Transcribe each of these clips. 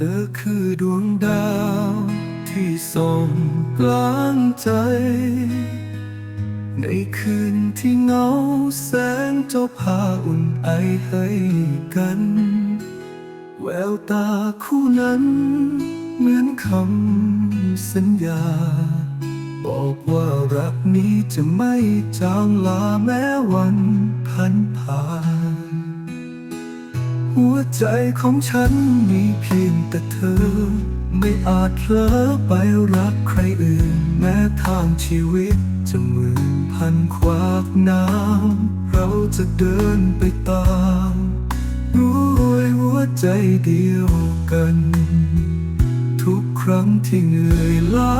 ธอคือดวงดาวที่ส่องกลางใจ ในคืนที่เงาแสงเจ้าพาอุ่นไอให้กัน แววตาคู่นั้น เหมือนคำสัญญา บอกว่ารักนี้จะไม่จางลาแม้วันพันผ่าน หัวใจของฉันมีเพียงแต่เธอ ไม่อาจเผลอไปรักใครอื่น แม้ทางชีวิตจะหมือนพันขวากน้ำเราจะเดินไปตามด้วยหัวใจเดียวกัน ทุกครั้งที่เหนื่อยล้า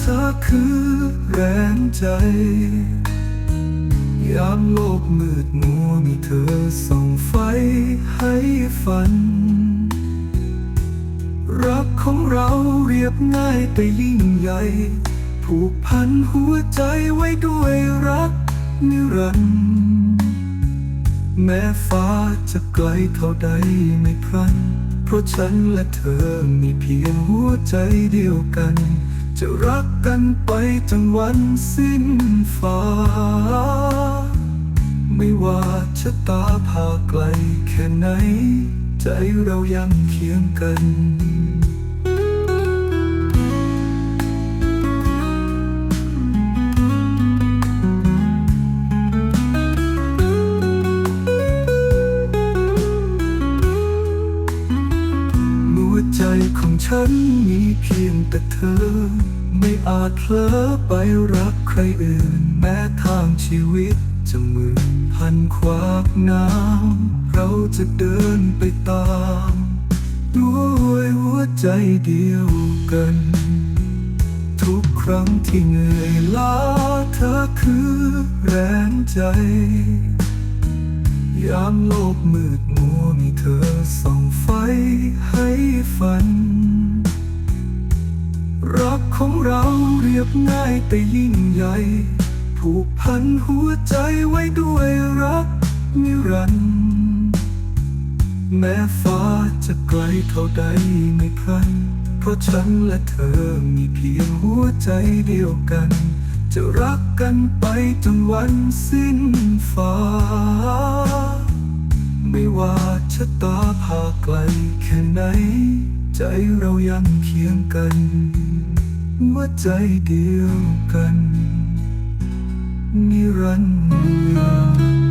เธอคือแรงใจ ยามโลกมืดมัวมีเธอส่องไฟให้ฝัน รักของเราเรียบง่ายแต่ยิ่งใหญ่ ผูกพันหัวใจไว้ด้วยรักนิรันดร์แม้ฟ้าจะไกลเท่าใดไม่พลัน เพราะฉันและเธอมีเพียงหัวใจเดียวกัน จะรักกันไปจนวันสิ้นฟ้า ไม่ว่าชะตาพาไกลแค่ไหน ใจเรายังเคียงกัน ของฉันมีเพียงแต่เธอ ไม่อาจเผลอไปรักใครอื่น แม้ทางชีวิตจะมือนพันขวากน้ำเราจะเดินไปตามด้วยหัวใจเดียวกัน ทุกครั้งที่เหนื่อยล้าเธอคือแรงใจ ยามโลกมืดมัวมีเธอส่องไฟให้ฝัน รียบง่ายแต่ยิ่งใหญ่ ผูกพันหัวใจไว้ด้วยรักนิรันดร์แม้ฟ้าจะไกลเท่าใดไม่พลัน เพราะฉันและเธอมีเพียงหัวใจเดียวกัน จะรักกันไปจนวันสิ้นฟ้า ไม่ว่าชะตาพาไกลแค่ไหน ใจเรายังเคียงกัน วใจเดียวกัน นิรันดร์